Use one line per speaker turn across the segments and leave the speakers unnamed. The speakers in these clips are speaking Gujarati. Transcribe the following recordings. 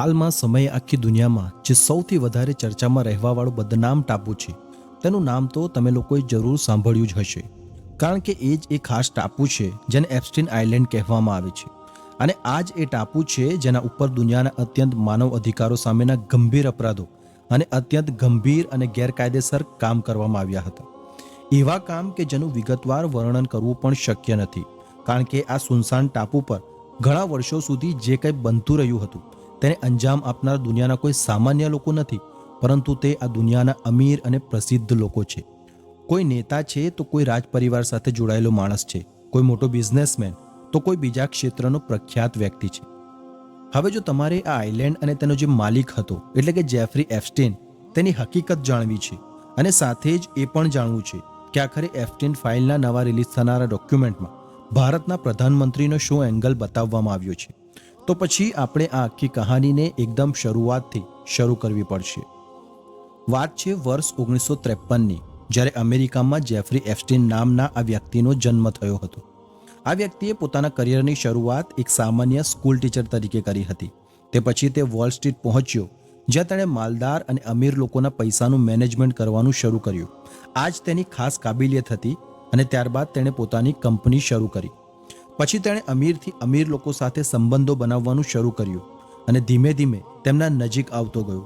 હાલમાં સમયે આખી દુનિયામાં જે સૌથી વધારે ચર્ચામાં રહેવાવાળું બદનામ ટાપુ છે, તેનું નામ તો તમે લોકોએ જરૂર સાંભળ્યું જ હશે. કારણ કે એ જ એ ખાસ ટાપુ છે જેને એપ્સ્ટીન આઇલેન્ડ કહેવામાં આવે છે. અને આ જ એ ટાપુ છે જેના ઉપર દુનિયાના અત્યંત માનવ અધિકારો સામેના ગંભીર અપરાધો અને અત્યંત ગંભીર અને ગેરકાયદેસર કામ કરવામાં આવ્યા હતા. એવા કામ કે જેનું વિગતવાર વર્ણન કરવું પણ શક્ય નથી. કારણ કે આ સુનસાન ટાપુ પર ઘણા વર્ષો સુધી જે કંઈ બનતું રહ્યું હતું તેને અંજામ આપનાર દુનિયાના કોઈ સામાન્ય લોકો નથી, પરંતુ તે આ દુનિયાના અમીર અને પ્રસિદ્ધ લોકો છે. કોઈ નેતા છે તો કોઈ રાજપરિવાર સાથે જોડાયેલો માણસ છે, કોઈ મોટો બિઝનેસમેન તો કોઈ બીજા ક્ષેત્રનો પ્રખ્યાત વ્યક્તિ છે. હવે જો તમારે આ આઇલેન્ડ અને તેનો જે માલિક હતો, એટલે કે જેફરી એફસ્ટેન, તેની હકીકત જાણવી છે અને સાથે જ એ પણ જાણવું છે કે આખરે એફટેન ફાઇલના નવા રિલીઝ થનારા ડોક્યુમેન્ટમાં ભારતના પ્રધાનમંત્રીનો શું એંગલ બતાવવામાં આવ્યો છે. તો પછી આપણે આ આખી કહાનીને એકદમ શરૂઆતથી શરૂ કરવી પડશે. વાત છે વર્ષ ઓગણીસો ત્રેપનની, જ્યારે અમેરિકામાં જેફરી એફસ્ટીન નામના આ વ્યક્તિનો જન્મ થયો હતો. આ વ્યક્તિએ પોતાના કરિયરની શરૂઆત એક સામાન્ય સ્કૂલ ટીચર તરીકે કરી હતી. તે પછી તે વોલ સ્ટ્રીટ પહોંચ્યો, જ્યાં તેણે માલદાર અને અમીર લોકોના પૈસાનું મેનેજમેન્ટ કરવાનું શરૂ કર્યું. આ જ તેની ખાસ કાબિલિયત હતી અને ત્યારબાદ તેણે પોતાની કંપની શરૂ કરી. પછી તેણે અમીરથી અમીર લોકો સાથે સંબંધો બનાવવાનું શરૂ કર્યું અને ધીમે ધીમે તેમના નજીક આવતો ગયો.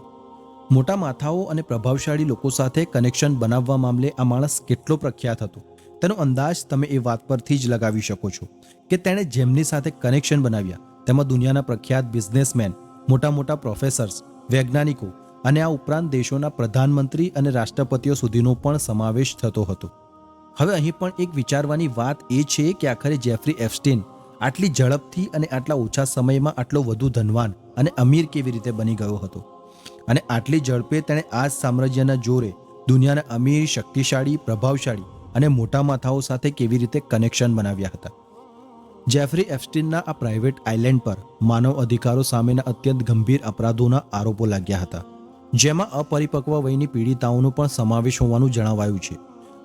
મોટા માથાઓ અને પ્રભાવશાળી લોકો સાથે કનેક્શન બનાવવા મામલે આ માણસ કેટલો પ્રખ્યાત હતો. તેનો અંદાજ તમે એ વાત પરથી જ લગાવી શકો છો કે તેણે જેમની સાથે કનેક્શન બનાવ્યા, તેમાં દુનિયાના પ્રખ્યાત બિઝનેસમેન મોટા મોટા પ્રોફેસર્સ, વૈજ્ઞાનિકો અને આ ઉપરાંત દેશોના પ્રધાનમંત્રી અને રાષ્ટ્રપતિઓ સુધીનો પણ સમાવેશ થતો હતો. હવે અહીં પણ એક વિચારવાની વાત એ છે કે આખરે જેફરી એફસ્ટીન આટલી ઝડપથી અને આટલા ઓછા સમયમાં આટલો વધુ ધનવાન અને અમીર કેવી રીતે બની ગયો હતો? અને આટલી ઝડપે તેણે આ સામ્રાજ્યના જોરે દુનિયાના અમીર, શક્તિશાળી, પ્રભાવશાળી અને મોટા માથાઓ સાથે કેવી રીતે કનેક્શન બનાવ્યા હતા? જેફરી એફસ્ટીનના આ પ્રાઇવેટ આઇલેન્ડ પર માનવ અધિકારો સામેના અત્યંત ગંભીર અપરાધોના આરોપો લાગ્યા હતા, જેમાં અપરિપક્વ વયની પીડિતાઓનો પણ સમાવેશ હોવાનું જણાવાયું છે.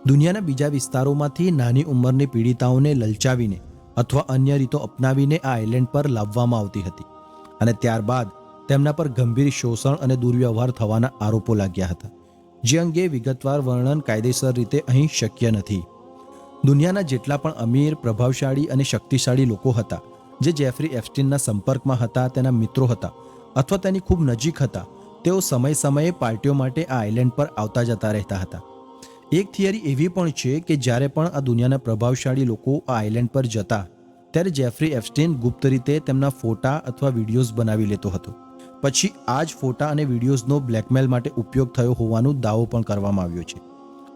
દુનિયાના બીજા વિસ્તારોમાંથી નાની ઉંમરની પીડિતાઓને લલચાવીને અથવા અન્ય રીતો અપનાવીને આ આઇલેન્ડ પર લાવવામાં આવતી હતી અને ત્યારબાદ તેમના પર ગંભીર શોષણ અને દુર્વ્યવહાર થવાના આરોપો લાગ્યા હતા, જે અંગે વિગતવાર વર્ણન કાયદેસર રીતે અહીં શક્ય નથી. દુનિયાના જેટલા પણ અમીર, પ્રભાવશાળી અને શક્તિશાળી લોકો હતા, જે જેફરી એફસ્ટીનના સંપર્કમાં હતા, તેના મિત્રો હતા અથવા તેની ખૂબ નજીક હતા, તેઓ સમય સમયે પાર્ટીઓ માટે આ આઇલેન્ડ પર આવતા જતા રહેતા હતા. એક થિયરી એવી પણ છે કે જ્યારે પણ આ દુનિયાના પ્રભાવશાળી લોકો આ આઇલેન્ડ પર જતા, ત્યારે જેફરી એફસ્ટેન ગુપ્ત રીતે તેમના ફોટા અથવા વિડીયોઝ બનાવી લેતો હતો. પછી આ જ ફોટા અને વિડીયોઝનો બ્લેકમેલ માટે ઉપયોગ થયો હોવાનો દાવો પણ કરવામાં આવ્યો છે.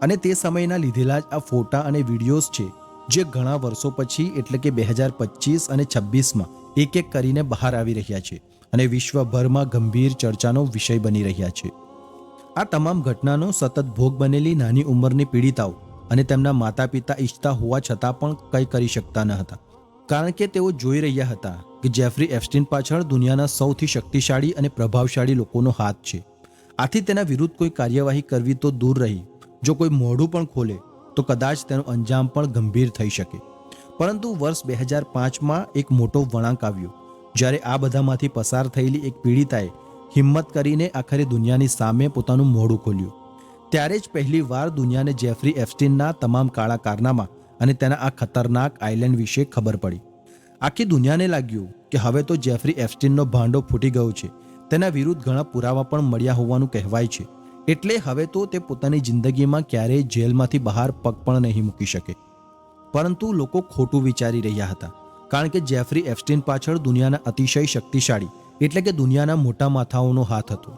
અને તે સમયના લીધેલા જ આ ફોટા અને વિડીયોઝ છે, જે ઘણા વર્ષો પછી, એટલે કે બે હજાર પચીસ અને છવ્વીસમાં, એક એક કરીને બહાર આવી રહ્યા છે અને વિશ્વભરમાં ગંભીર ચર્ચાનો વિષય બની રહ્યા છે. આ તમામ ઘટનાનો સતત ભોગ બનેલી નાની ઉંમરની પીડિતાઓ અને તેમના માતા પિતા ઈચ્છતા હોવા છતાં પણ કંઈ કરી શકતા ન હતા. કારણ કે તેઓ જોઈ રહ્યા હતા કે જેફરી એફસ્ટીન પાછળ દુનિયાના સૌથી શક્તિશાળી અને પ્રભાવશાળી લોકોનો હાથ છે. આથી તેના વિરુદ્ધ કોઈ કાર્યવાહી કરવી તો દૂર રહી. જો કોઈ મોઢું પણ ખોલે, તો કદાચ તેનો અંજામ પણ ગંભીર થઈ શકે. પરંતુ વર્ષ બે હજાર પાંચમાં એક મોટો વળાંક આવ્યો, જ્યારે આ બધામાંથી પસાર થયેલી એક પીડિતાએ હિંમત કરીને આખરે દુનિયાની સામે પોતાનું મોઢું ખોલ્યું. ત્યારે જ પહેલી વાર દુનિયાને જેફરી એફસ્ટીનના તમામ કાળા કારનામા અને તેના આ ખતરનાક આઇલેન્ડ વિશે ખબર પડી. આખી દુનિયાને લાગ્યું કે હવે તો જેફરી એફસ્ટીનનો ભાંડો ફૂટી ગયો છે. તેના વિરુદ્ધ ઘણા પુરાવા પણ મળ્યા હોવાનું કહેવાય છે. એટલે હવે તો તે પોતાની જિંદગીમાં ક્યારેય જેલમાંથી બહાર પગ પણ નહીં મૂકી શકે. પરંતુ લોકો ખોટું વિચારી રહ્યા હતા. કારણ કે જેફરી એફસ્ટીન પાછળ દુનિયાના અતિશય શક્તિશાળી એટલે કે દુનિયાના મોટા માથાઓનો હાથ હતો.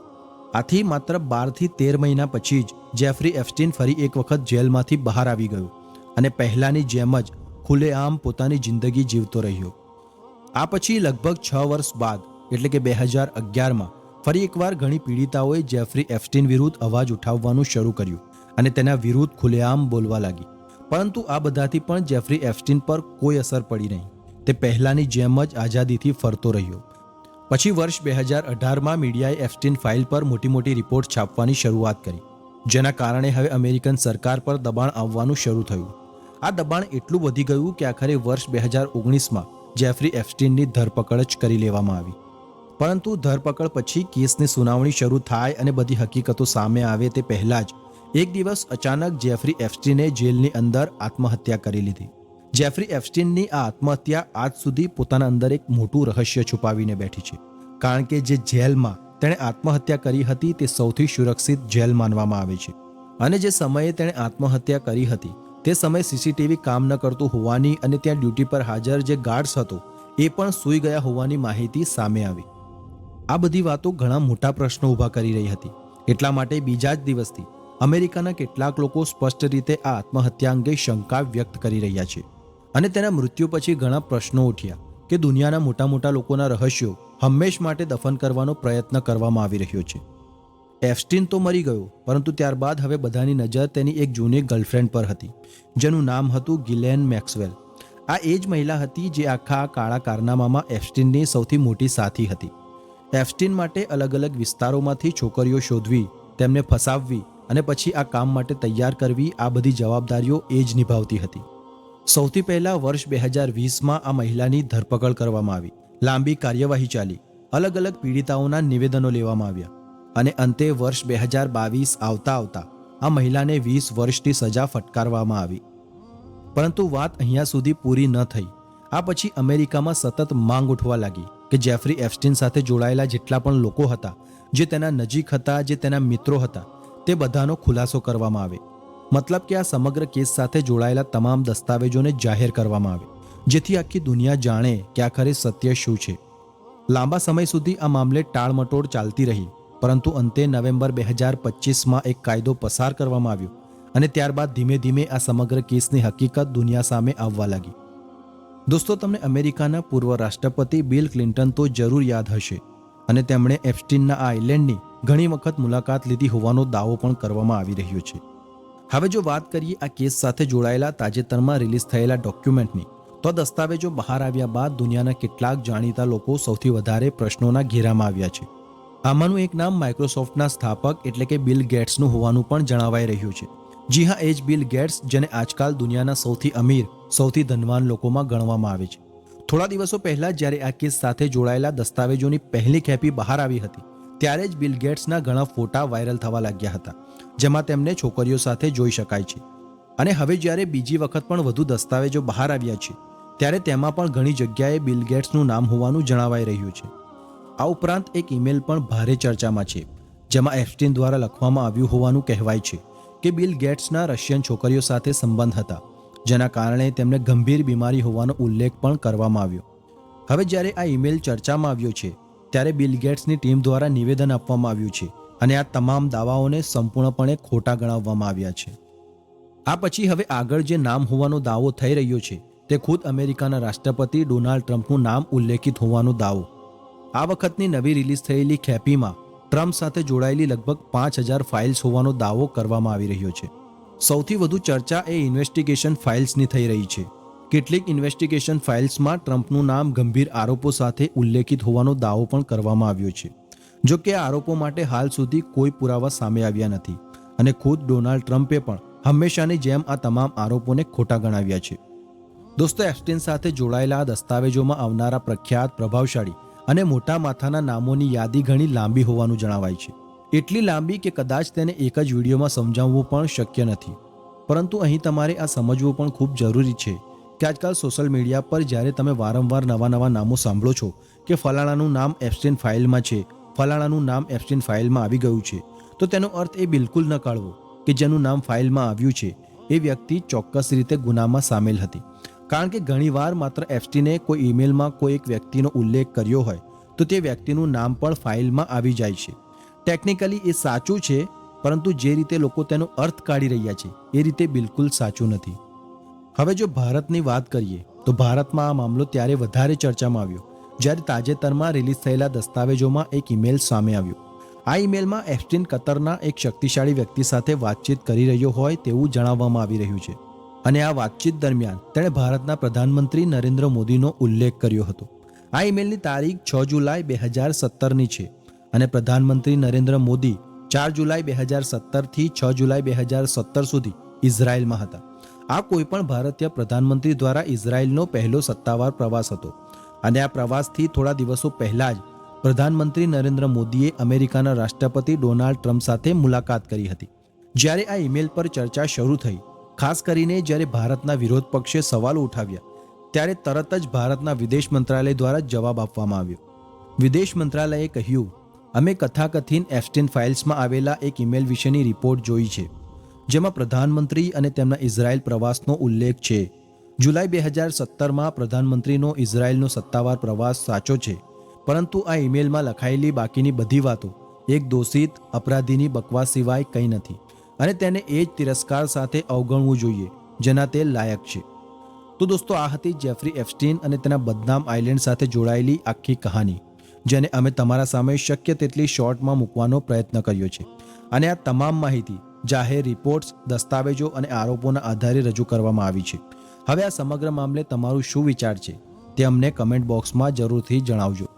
આથી માત્ર બારથી તેર મહિના પછી જ જેફરી એફસ્ટીન ફરી એક વખત જેલમાંથી બહાર આવી ગયો અને પહેલાંની જેમ જ ખુલ્લેઆમ પોતાની જિંદગી જીવતો રહ્યો. આ પછી લગભગ છ વર્ષ બાદ, એટલે કે બે હજાર અગિયારમાં, ફરી એકવાર ઘણી પીડિતાઓએ જેફરી એફસ્ટીન વિરુદ્ધ અવાજ ઉઠાવવાનું શરૂ કર્યું અને તેના વિરુદ્ધ ખુલ્લેઆમ બોલવા લાગી. પરંતુ આ બધાથી પણ જેફરી એફસ્ટીન પર કોઈ અસર પડી નહીં. તે પહેલાંની જેમ જ આઝાદીથી ફરતો રહ્યો પછી વર્ષ બે હજાર અઢારમાં મીડિયાએ એફસ્ટીન ફાઇલ પર મોટી મોટી રિપોર્ટ છાપવાની શરૂઆત કરી, જેના કારણે હવે અમેરિકન સરકાર પર દબાણ આવવાનું શરૂ થયું. આ દબાણ એટલું વધી ગયું કે આખરે વર્ષ બે હજાર ઓગણીસમાં જેફરી એફસ્ટીનની ધરપકડ જ કરી લેવામાં આવી. પરંતુ ધરપકડ પછી કેસની સુનાવણી શરૂ થાય અને બધી હકીકતો સામે આવે તે પહેલાં જ એક દિવસ અચાનક જેફરી એફસ્ટીને જેલની અંદર આત્મહત્યા કરી લીધી. જેફરી એફસ્ટીનની આ આત્મહત્યા આજ સુધી પોતાના અંદર એક મોટું રહસ્ય છુપાવીને બેઠી છે. કારણ કે જે જેલમાં તેણે આત્મહત્યા કરી હતી તે સૌથી સુરક્ષિત જેલ માનવામાં આવે છે. અને જે સમયે તેણે આત્મહત્યા કરી હતી, તે સમયે સીસીટીવી કામ ન કરતું હોવાની અને ત્યાં ડ્યુટી પર હાજર જે ગાર્ડ્સ હતો, એ પણ સૂઈ ગયા હોવાની માહિતી સામે આવી. આ બધી વાતો ઘણા મોટા પ્રશ્નો ઊભા કરી રહી હતી. એટલા માટે બીજા જ દિવસથી અમેરિકાના કેટલાક લોકો સ્પષ્ટ રીતે આ આત્મહત્યા અંગે શંકા વ્યક્ત કરી રહ્યા છે. અને તેના મૃત્યુ પછી ઘણા પ્રશ્નો ઉઠ્યા કે દુનિયાના મોટા મોટા લોકોના રહસ્યો હંમેશ માટે દફન કરવાનો પ્રયત્ન કરવામાં આવી રહ્યો છે. એફસ્ટીન તો મરી ગયો, પરંતુ ત્યારબાદ હવે બધાની નજર તેની એક જૂની ગર્લફ્રેન્ડ પર હતી, જેનું નામ હતું ગિલેન મેક્સવેલ. આ એ જ મહિલા હતી જે આખા કાળા કારનામામાં એફસ્ટીનની સૌથી મોટી સાથી હતી. એફસ્ટીન માટે અલગ અલગ વિસ્તારોમાંથી છોકરીઓ શોધવી, તેમને ફસાવવી અને પછી આ કામ માટે તૈયાર કરવી આ બધી જવાબદારીઓ એ જ નિભાવતી હતી. સૌથી પહેલા વર્ષ બે હજાર વીસમાં આ મહિલાની ધરપકડ કરવામાં આવી. લાંબી કાર્યવાહી ચાલી. અલગ અલગ પીડિતાઓના નિવેદનો લેવામાં આવ્યા. અને અંતે વર્ષ બે હજાર બાવીસ આવતા આવતા આ મહિલાને વીસ વર્ષની સજા ફટકારવામાં આવી. પરંતુ વાત અહીંયા સુધી પૂરી ન થઈ. આ પછી અમેરિકામાં સતત માંગ ઉઠવા લાગી કે જેફરી એફસ્ટીન સાથે જોડાયેલા જેટલા પણ લોકો હતા, જે તેના નજીક હતા, જે તેના મિત્રો હતા, તે બધાનો ખુલાસો કરવામાં આવે. મતલબ કે આ સમગ્ર કેસ સાથે જોડાયેલા તમામ દસ્તાવેજોને જાહેર કરવામાં આવે, જેથી આખી દુનિયા જાણે કે આખરે સત્ય શું છે. લાંબા સમય સુધી આ મામલે ટાળમટોળ ચાલતી રહી, પરંતુ અંતે નવેમ્બર બે હજાર પચીસમાં એક કાયદો પસાર કરવામાં આવ્યો અને ત્યારબાદ ધીમે ધીમે આ સમગ્ર કેસની હકીકત દુનિયા સામે આવવા લાગી. દોસ્તો, તમને અમેરિકાના પૂર્વ રાષ્ટ્રપતિ બિલ ક્લિન્ટન તો જરૂર યાદ હશે અને તેમણે એપ્સ્ટીનના આ આઇલેન્ડની ઘણી વખત મુલાકાત લીધી હોવાનો દાવો પણ કરવામાં આવી રહ્યો છે. હવે જો વાત કરીએ આ કેસ સાથે જોડાયેલા તાજેતરમાં રિલીઝ થયેલા ડોક્યુમેન્ટની, તો દસ્તાવેજો બહાર આવ્યા બાદ દુનિયાના કેટલાક જાણીતા લોકો સૌથી વધારે પ્રશ્નોના ઘેરામાં આવ્યા છે. આમાંનું એક નામ માઇક્રોસોફ્ટના સ્થાપક એટલે કે બિલ ગેટ્સનું હોવાનું પણ જણાવાઈ રહ્યું છે. જી હા, એ જ બિલ ગેટ્સ જેને આજકાલ દુનિયાના સૌથી અમીર, સૌથી ધનવાન લોકોમાં ગણવામાં આવે છે. થોડા દિવસો પહેલા જ્યારે આ કેસ સાથે જોડાયેલા દસ્તાવેજોની પહેલી ખેપી બહાર આવી હતી ત્યારે જ બિલ ગેટ્સના ઘણા ફોટા વાયરલ થવા લાગ્યા હતા, જેમાં તેમને છોકરીઓ સાથે જોઈ શકાય છે. અને હવે જ્યારે બીજી વખત પણ વધુ દસ્તાવેજો બહાર આવ્યા છે, ત્યારે તેમાં પણ ઘણી જગ્યાએ બિલ ગેટ્સનું નામ હોવાનું જણાવાઈ રહ્યું છે. આ ઉપરાંત એક ઈમેલ પણ ભારે ચર્ચામાં છે, જેમાં એફસ્ટીન દ્વારા લખવામાં આવ્યું હોવાનું કહેવાય છે કે બિલ ગેટ્સના રશિયન છોકરીઓ સાથે સંબંધ હતા, જેના કારણે તેમને ગંભીર બીમારી હોવાનો ઉલ્લેખ પણ કરવામાં આવ્યો. હવે જ્યારે આ ઈમેલ ચર્ચામાં આવ્યો છે ત્યારે બિલ ગેટ્સની ટીમ દ્વારા નિવેદન આપવામાં આવ્યું છે અને આ તમામ દાવાઓને સંપૂર્ણપણે ખોટા ગણાવવામાં આવ્યા છે. આ પછી હવે આગળ જે નામ હોવાનો દાવો થઈ રહ્યો છે, તે ખુદ અમેરિકાના રાષ્ટ્રપતિ ડોનાલ્ડ ટ્રમ્પનું નામ ઉલ્લેખિત હોવાનો દાવો. આ વખતની નવી રિલીઝ થયેલી ખેપીમાં ટ્રમ્પ સાથે જોડાયેલી લગભગ પાંચ હજાર ફાઇલ્સ હોવાનો દાવો કરવામાં આવી રહ્યો છે. સૌથી વધુ ચર્ચા એ ઇન્વેસ્ટિગેશન ફાઇલ્સની થઈ રહી છે. કેટલીક ઇન્વેસ્ટિગેશન ફાઇલ્સમાં ટ્રમ્પનું નામ ગંભીર આરોપો સાથે ઉલ્લેખિત હોવાનો દાવો પણ કરવામાં આવ્યો છે. જો કે આરોપો માટે હાલ સુધી કોઈ પુરાવા સામે આવ્યા નથી અને ખુદ ડોનાલ્ડ ટ્રમ્પે પણ હંમેશાની જેમ આ તમામ આરોપોને ખોટા ગણાવ્યા છે. દોસ્તો, એસ્ટિન સાથે જોડાયેલા દસ્તાવેજોમાં આવનારા પ્રખ્યાત, પ્રભાવશાળી અને મોટા માથાના નામોની યાદી ઘણી લાંબી હોવાનું જણાવાય છે. એટલી લાંબી કે કદાચ તેને એક જ વિડીયોમાં સમજાવવું પણ શક્ય નથી. પરંતુ અહીં તમારે આ સમજવું પણ ખૂબ જરૂરી છે કે આજકાલ સોશિયલ મીડિયા પર જ્યારે તમે વારંવાર નવા નવા નામો સાંભળો છો કે ફલાણાનું નામ એબસ્ટેન ફાઇલમાં છે, ફલાણાનું નામ એબસ્ટેન ફાઇલમાં આવી ગયું છે, તો તેનો અર્થ એ બિલકુલ ન કાઢવો કે જેનું નામ ફાઇલમાં આવ્યું છે, એ વ્યક્તિ ચોક્કસ રીતે ગુનામાં સામેલ હતી. કારણ કે ઘણીવાર માત્ર એફસ્ટીને કોઈ ઈમેલમાં કોઈ એક વ્યક્તિનો ઉલ્લેખ કર્યો હોય, તો તે વ્યક્તિનું નામ પણ ફાઇલમાં આવી જાય છે. ટેકનિકલી એ સાચું છે, પરંતુ જે રીતે લોકો તેનો અર્થ કાઢી રહ્યા છે, એ રીતે બિલકુલ સાચું નથી. હવે જો ભારતની વાત કરીએ, તો ભારતમાં આ મામલો ત્યારે વધારે ચર્ચામાં આવ્યો, જ્યારે તાજેતરમાં રિલીઝ થયેલા દસ્તાવેજોમાં એક ઈમેલ સામે આવ્યો. આ ઈમેલમાં એફસ્ટીન કતરના એક શક્તિશાળી વ્યક્તિ સાથે વાતચીત કરી રહ્યો હોય તેવું જણાવવામાં આવી રહ્યું છે. અને આ વાતચીત દરમિયાન તેણે ભારતના પ્રધાનમંત્રી નરેન્દ્ર મોદીનો ઉલ્લેખ કર્યો હતો. આ ઈમેલની તારીખ છ જુલાઈ બે હજાર સત્તરની છે અને પ્રધાનમંત્રી નરેન્દ્ર મોદી ચાર જુલાઈ બે હજાર સત્તરથી છ જુલાઈ બે હજાર સત્તર સુધી ઇઝરાયલમાં હતા. આ કોઈપણ ભારતીય પ્રધાનમંત્રી દ્વારા ઇઝરાયલનો પહેલો સત્તાવાર પ્રવાસ હતો. અને આ પ્રવાસથી થોડા દિવસો પહેલા જ પ્રધાનમંત્રી નરેન્દ્ર મોદીએ અમેરિકાના રાષ્ટ્રપતિ ડોનાલ્ડ ટ્રમ્પ સાથે મુલાકાત કરી હતી. જ્યારે આ ઈમેલ પર ચર્ચા શરૂ થઈ, ખાસ કરીને જ્યારે ભારતના વિરોધ પક્ષે સવાલો ઉઠાવ્યા, ત્યારે તરત જ ભારતના વિદેશ મંત્રાલય દ્વારા જવાબ આપવામાં આવ્યો. વિદેશ મંત્રાલયે કહ્યું, અમે કથાકથિન એફસ્ટીન ફાઇલ્સમાં આવેલા એક ઈમેલ વિશેની રિપોર્ટ જોઈ છે. જેમાં પ્રધાનમંત્રી અને તેમના ઇઝરાયલ પ્રવાસનો ઉલ્લેખ છે. જુલાઈ બે હજાર સત્તરમાં પ્રધાનમંત્રીનો ઇઝરાયલનો સત્તાવાર પ્રવાસ સાચો છે. પરંતુ આ ઈમેલમાં લખાયેલી બાકીની બધી વાતો એક દોષિત, અપરાધીની બકવાસ સિવાય કંઈ નથી. અને તેને એ જ તિરસ્કાર સાથે અવગણવું જોઈએ, જેના તે લાયક છે. તો દોસ્તો, આ હતી જેફરી એફસ્ટીન અને તેના બદનામ આઇલેન્ડ સાથે જોડાયેલી આખી કહાની, જેને અમે તમારા સામે શક્ય તેટલી શોર્ટમાં મૂકવાનો પ્રયત્ન કર્યો છે. અને આ તમામ માહિતી જાહેર રિપોર્ટ્સ, દસ્તાવેજો અને આરોપોના આધારે રજૂ કરવામાં આવી છે. હવે આ સમગ્ર મામલે તમારું શું વિચાર છે તે અમને કમેન્ટ બોક્સમાં જરૂરથી જણાવજો.